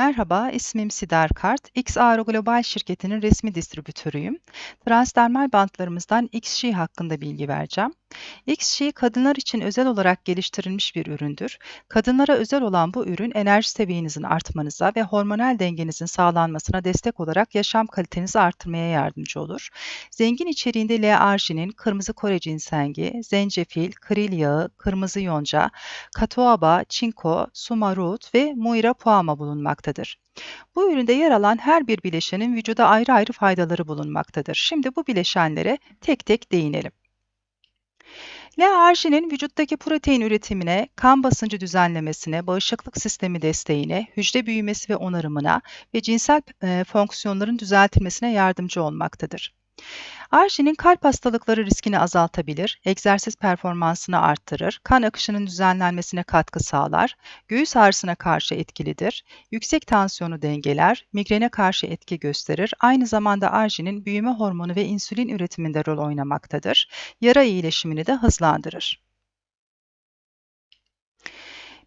Merhaba, ismim Sidar Kart. XAro Global şirketinin resmi distribütörüyüm. Transdermal bantlarımızdan XSHE hakkında bilgi vereceğim. XSHE kadınlar için özel olarak geliştirilmiş bir üründür. Kadınlara özel olan bu ürün enerji seviyenizin artmanıza ve hormonal dengenizin sağlanmasına destek olarak yaşam kalitenizi artırmaya yardımcı olur. Zengin içeriğinde L-arginin, kırmızı Kore cinsengi, zencefil, kril yağı, kırmızı yonca, katoaba, çinko, sumarut ve muira puama bulunmaktadır. Bu üründe yer alan her bir bileşenin vücuda ayrı ayrı faydaları bulunmaktadır. Şimdi bu bileşenlere tek tek değinelim. L-arginin vücuttaki protein üretimine, kan basıncı düzenlemesine, bağışıklık sistemi desteğine, hücre büyümesi ve onarımına ve cinsel e, fonksiyonların düzeltilmesine yardımcı olmaktadır. Arginin kalp hastalıkları riskini azaltabilir, egzersiz performansını arttırır, kan akışının düzenlenmesine katkı sağlar, göğüs ağrısına karşı etkilidir, yüksek tansiyonu dengeler, migrene karşı etki gösterir. Aynı zamanda arginin büyüme hormonu ve insülin üretiminde rol oynamaktadır. Yara iyileşimini de hızlandırır.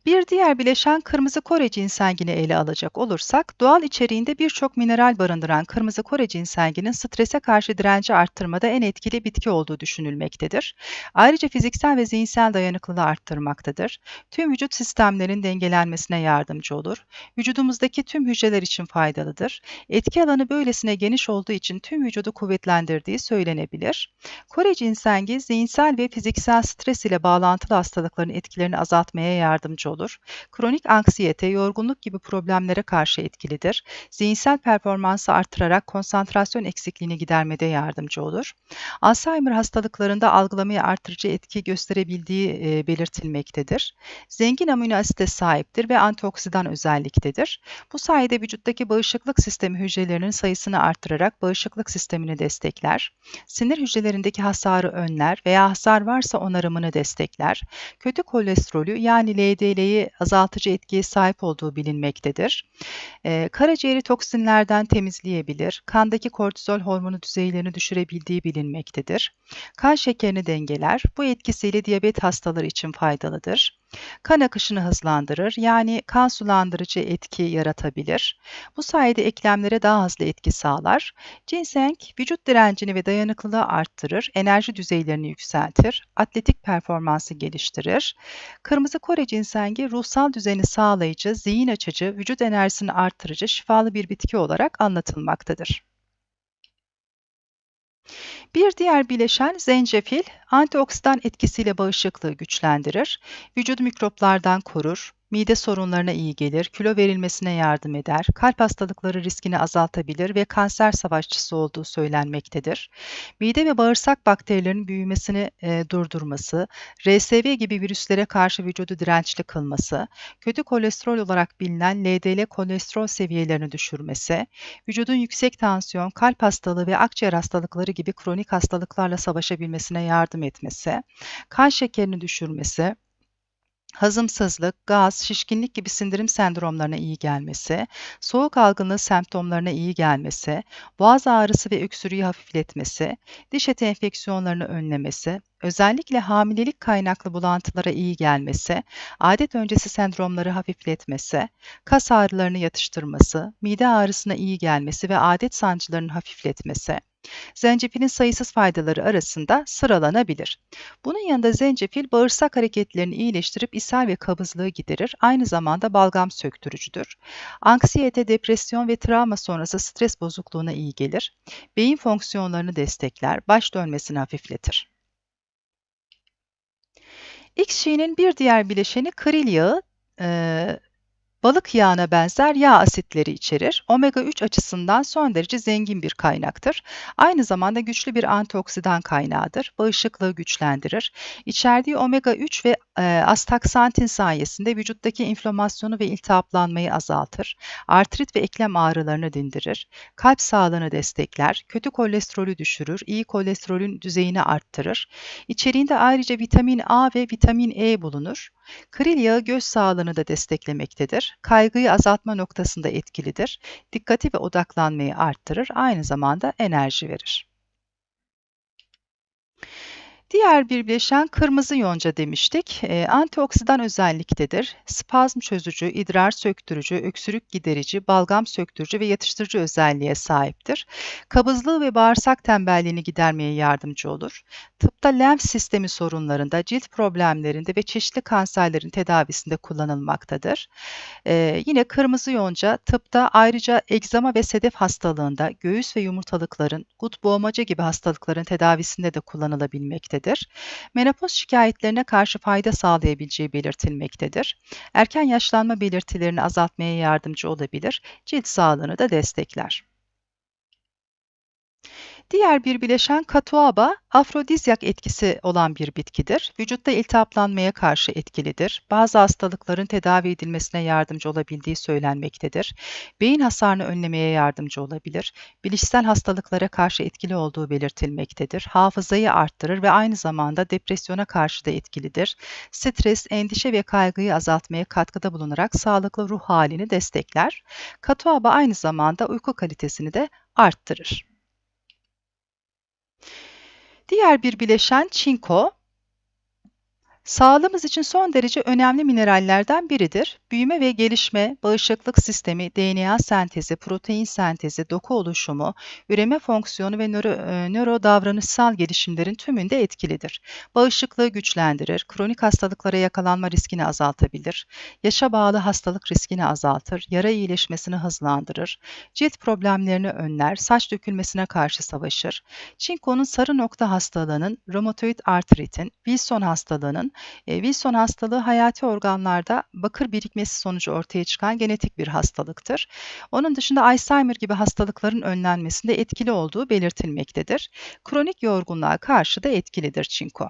Bir diğer bileşen kırmızı Kore ginsengini ele alacak olursak, doğal içeriğinde birçok mineral barındıran kırmızı Kore ginsenginin strese karşı direnci arttırmada en etkili bitki olduğu düşünülmektedir. Ayrıca fiziksel ve zihinsel dayanıklılığı arttırmaktadır. Tüm vücut sistemlerinin dengelenmesine yardımcı olur. Vücudumuzdaki tüm hücreler için faydalıdır. Etki alanı böylesine geniş olduğu için tüm vücudu kuvvetlendirdiği söylenebilir. Kore ginsengi zihinsel ve fiziksel stres ile bağlantılı hastalıkların etkilerini azaltmaya yardımcı olur olur. Kronik anksiyete, yorgunluk gibi problemlere karşı etkilidir. Zihinsel performansı artırarak konsantrasyon eksikliğini gidermede yardımcı olur. Alzheimer hastalıklarında algılamayı artırıcı etki gösterebildiği e, belirtilmektedir. Zengin amino asite sahiptir ve antioksidan özelliktedir. Bu sayede vücuttaki bağışıklık sistemi hücrelerinin sayısını artırarak bağışıklık sistemini destekler. Sinir hücrelerindeki hasarı önler veya hasar varsa onarımını destekler. Kötü kolesterolü yani LDL dengeyi azaltıcı etkiye sahip olduğu bilinmektedir. E, karaciğeri toksinlerden temizleyebilir, kandaki kortizol hormonu düzeylerini düşürebildiği bilinmektedir. Kan şekerini dengeler, bu etkisiyle diyabet hastaları için faydalıdır. Kan akışını hızlandırır, yani kan sulandırıcı etki yaratabilir. Bu sayede eklemlere daha hızlı etki sağlar. Ginseng, vücut direncini ve dayanıklılığı arttırır, enerji düzeylerini yükseltir, atletik performansı geliştirir. Kırmızı Kore ginsengi ruhsal düzeni sağlayıcı, zihin açıcı, vücut enerjisini arttırıcı, şifalı bir bitki olarak anlatılmaktadır. Bir diğer bileşen zencefil, antioksidan etkisiyle bağışıklığı güçlendirir, vücudu mikroplardan korur, mide sorunlarına iyi gelir, kilo verilmesine yardım eder, kalp hastalıkları riskini azaltabilir ve kanser savaşçısı olduğu söylenmektedir. Mide ve bağırsak bakterilerinin büyümesini e, durdurması, RSV gibi virüslere karşı vücudu dirençli kılması, kötü kolesterol olarak bilinen LDL kolesterol seviyelerini düşürmesi, vücudun yüksek tansiyon, kalp hastalığı ve akciğer hastalıkları gibi kronik hastalıklarla savaşabilmesine yardım etmesi, kan şekerini düşürmesi, hazımsızlık, gaz, şişkinlik gibi sindirim sendromlarına iyi gelmesi, soğuk algınlığı semptomlarına iyi gelmesi, boğaz ağrısı ve öksürüğü hafifletmesi, diş eti enfeksiyonlarını önlemesi, özellikle hamilelik kaynaklı bulantılara iyi gelmesi, adet öncesi sendromları hafifletmesi, kas ağrılarını yatıştırması, mide ağrısına iyi gelmesi ve adet sancılarını hafifletmesi, Zencefilin sayısız faydaları arasında sıralanabilir. Bunun yanında zencefil bağırsak hareketlerini iyileştirip ishal ve kabızlığı giderir. Aynı zamanda balgam söktürücüdür. Anksiyete, depresyon ve travma sonrası stres bozukluğuna iyi gelir. Beyin fonksiyonlarını destekler, baş dönmesini hafifletir. X bir diğer bileşeni kril yağı. Ee, Balık yağına benzer yağ asitleri içerir. Omega 3 açısından son derece zengin bir kaynaktır. Aynı zamanda güçlü bir antioksidan kaynağıdır. Bağışıklığı güçlendirir. İçerdiği omega 3 ve e, astaksantin sayesinde vücuttaki inflamasyonu ve iltihaplanmayı azaltır. Artrit ve eklem ağrılarını dindirir. Kalp sağlığını destekler. Kötü kolesterolü düşürür. İyi kolesterolün düzeyini arttırır. İçeriğinde ayrıca vitamin A ve vitamin E bulunur. Kril yağı göz sağlığını da desteklemektedir. Kaygıyı azaltma noktasında etkilidir. Dikkati ve odaklanmayı arttırır. Aynı zamanda enerji verir. Diğer bir bileşen kırmızı yonca demiştik. Eee, antioksidan özelliktedir. Spazm çözücü, idrar söktürücü, öksürük giderici, balgam söktürücü ve yatıştırıcı özelliğe sahiptir. Kabızlığı ve bağırsak tembelliğini gidermeye yardımcı olur. Tıpta lenf sistemi sorunlarında, cilt problemlerinde ve çeşitli kanserlerin tedavisinde kullanılmaktadır. Eee, yine kırmızı yonca tıpta ayrıca egzama ve sedef hastalığında, göğüs ve yumurtalıkların, gut boğmaca gibi hastalıkların tedavisinde de kullanılabilmektedir. Menopoz şikayetlerine karşı fayda sağlayabileceği belirtilmektedir. Erken yaşlanma belirtilerini azaltmaya yardımcı olabilir, cilt sağlığını da destekler. Diğer bir bileşen katoaba, afrodizyak etkisi olan bir bitkidir. Vücutta iltihaplanmaya karşı etkilidir. Bazı hastalıkların tedavi edilmesine yardımcı olabildiği söylenmektedir. Beyin hasarını önlemeye yardımcı olabilir. Bilişsel hastalıklara karşı etkili olduğu belirtilmektedir. Hafızayı arttırır ve aynı zamanda depresyona karşı da etkilidir. Stres, endişe ve kaygıyı azaltmaya katkıda bulunarak sağlıklı ruh halini destekler. Katoaba aynı zamanda uyku kalitesini de arttırır. Diğer bir bileşen çinko, Sağlığımız için son derece önemli minerallerden biridir. Büyüme ve gelişme, bağışıklık sistemi, DNA sentezi, protein sentezi, doku oluşumu, üreme fonksiyonu ve nöro, e, nöro davranışsal gelişimlerin tümünde etkilidir. Bağışıklığı güçlendirir, kronik hastalıklara yakalanma riskini azaltabilir, yaşa bağlı hastalık riskini azaltır, yara iyileşmesini hızlandırır, cilt problemlerini önler, saç dökülmesine karşı savaşır. Çinko'nun sarı nokta hastalığının, romatoid artritin, Wilson hastalığının, e, Wilson hastalığı hayati organlarda bakır birikmesi sonucu ortaya çıkan genetik bir hastalıktır. Onun dışında Alzheimer gibi hastalıkların önlenmesinde etkili olduğu belirtilmektedir. Kronik yorgunluğa karşı da etkilidir çinko.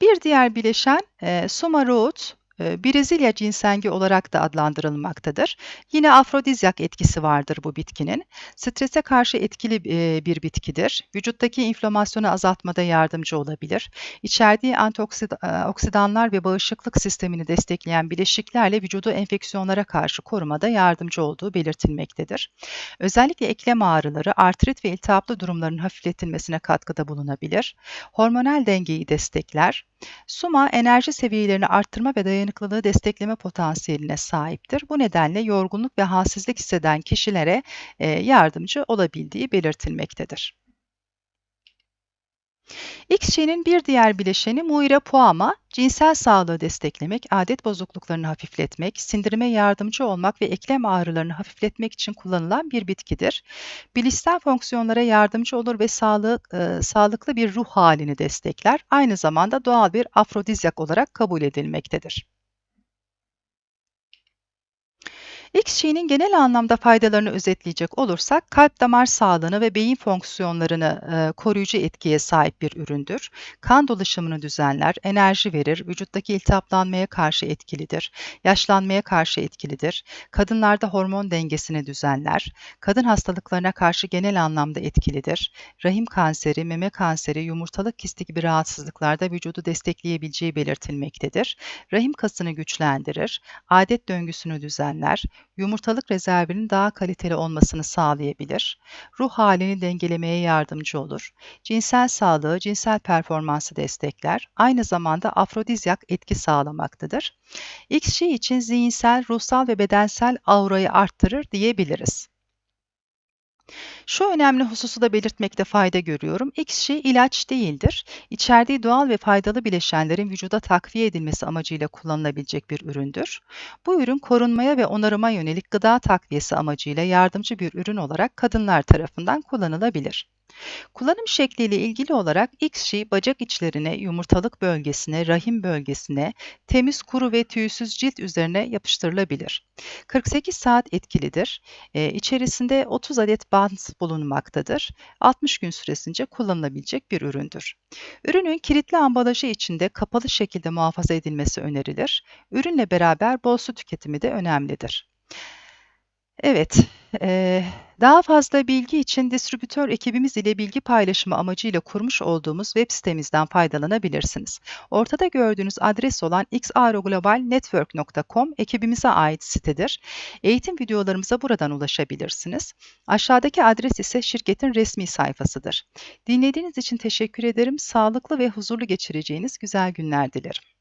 Bir diğer bileşen e, Sumaroot Brezilya cinsengi olarak da adlandırılmaktadır. Yine afrodizyak etkisi vardır bu bitkinin. Strese karşı etkili bir bitkidir. Vücuttaki inflamasyonu azaltmada yardımcı olabilir. İçerdiği antioksidanlar ve bağışıklık sistemini destekleyen bileşiklerle vücudu enfeksiyonlara karşı korumada yardımcı olduğu belirtilmektedir. Özellikle eklem ağrıları, artrit ve iltihaplı durumların hafifletilmesine katkıda bulunabilir. Hormonal dengeyi destekler. Suma enerji seviyelerini arttırma ve dayanıklılığı destekleme potansiyeline sahiptir. Bu nedenle yorgunluk ve halsizlik hisseden kişilere yardımcı olabildiği belirtilmektedir. XG'nin bir diğer bileşeni muirapuama, cinsel sağlığı desteklemek, adet bozukluklarını hafifletmek, sindirime yardımcı olmak ve eklem ağrılarını hafifletmek için kullanılan bir bitkidir. Bilişsel fonksiyonlara yardımcı olur ve sağlık, e, sağlıklı bir ruh halini destekler. Aynı zamanda doğal bir afrodizyak olarak kabul edilmektedir. XG'nin genel anlamda faydalarını özetleyecek olursak kalp damar sağlığını ve beyin fonksiyonlarını e, koruyucu etkiye sahip bir üründür. Kan dolaşımını düzenler, enerji verir, vücuttaki iltihaplanmaya karşı etkilidir, yaşlanmaya karşı etkilidir, kadınlarda hormon dengesini düzenler, kadın hastalıklarına karşı genel anlamda etkilidir, rahim kanseri, meme kanseri, yumurtalık kisti gibi rahatsızlıklarda vücudu destekleyebileceği belirtilmektedir. Rahim kasını güçlendirir, adet döngüsünü düzenler, yumurtalık rezervinin daha kaliteli olmasını sağlayabilir, ruh halini dengelemeye yardımcı olur, cinsel sağlığı, cinsel performansı destekler, aynı zamanda afrodizyak etki sağlamaktadır. XG için zihinsel, ruhsal ve bedensel aurayı arttırır diyebiliriz. Şu önemli hususu da belirtmekte fayda görüyorum. XG ilaç değildir. İçerdiği doğal ve faydalı bileşenlerin vücuda takviye edilmesi amacıyla kullanılabilecek bir üründür. Bu ürün korunmaya ve onarıma yönelik gıda takviyesi amacıyla yardımcı bir ürün olarak kadınlar tarafından kullanılabilir. Kullanım şekliyle ilgili olarak XG bacak içlerine, yumurtalık bölgesine, rahim bölgesine, temiz kuru ve tüysüz cilt üzerine yapıştırılabilir. 48 saat etkilidir. Ee, içerisinde 30 adet bant bulunmaktadır. 60 gün süresince kullanılabilecek bir üründür. Ürünün kilitli ambalajı içinde kapalı şekilde muhafaza edilmesi önerilir. Ürünle beraber bol su tüketimi de önemlidir. Evet, daha fazla bilgi için distribütör ekibimiz ile bilgi paylaşımı amacıyla kurmuş olduğumuz web sitemizden faydalanabilirsiniz. Ortada gördüğünüz adres olan xaroglobalnetwork.com ekibimize ait sitedir. Eğitim videolarımıza buradan ulaşabilirsiniz. Aşağıdaki adres ise şirketin resmi sayfasıdır. Dinlediğiniz için teşekkür ederim. Sağlıklı ve huzurlu geçireceğiniz güzel günler dilerim.